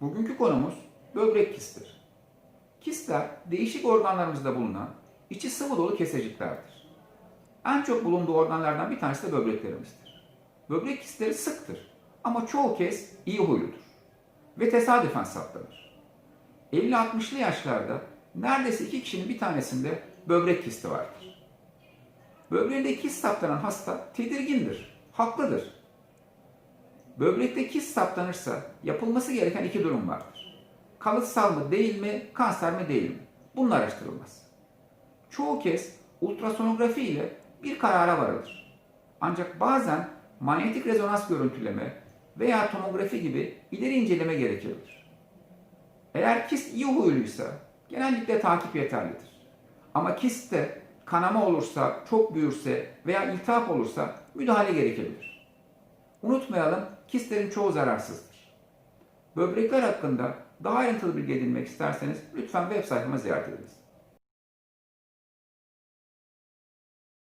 Bugünkü konumuz böbrek kisttir. Kistler değişik organlarımızda bulunan içi sıvı dolu keseciklerdir. En çok bulunduğu organlardan bir tanesi de böbreklerimizdir. Böbrek kistleri sıktır ama çoğu kez iyi huyludur ve tesadüfen saptanır. 50-60'lı yaşlarda neredeyse iki kişinin bir tanesinde böbrek kisti vardır. Böbreğinde kist saptanan hasta tedirgindir, haklıdır. Böbrekte kist saptanırsa yapılması gereken iki durum vardır. Kalıtsal mı değil mi, kanser mi değil mi? Bunun araştırılması. Çoğu kez ultrasonografi ile bir karara varılır. Ancak bazen manyetik rezonans görüntüleme veya tomografi gibi ileri inceleme gerekebilir. Eğer kist iyi huyluysa genellikle takip yeterlidir. Ama kistte kanama olursa, çok büyürse veya iltihap olursa müdahale gerekebilir. Unutmayalım kistlerin çoğu zararsızdır. Böbrekler hakkında daha ayrıntılı bilgi edinmek isterseniz lütfen web sayfamı ziyaret ediniz.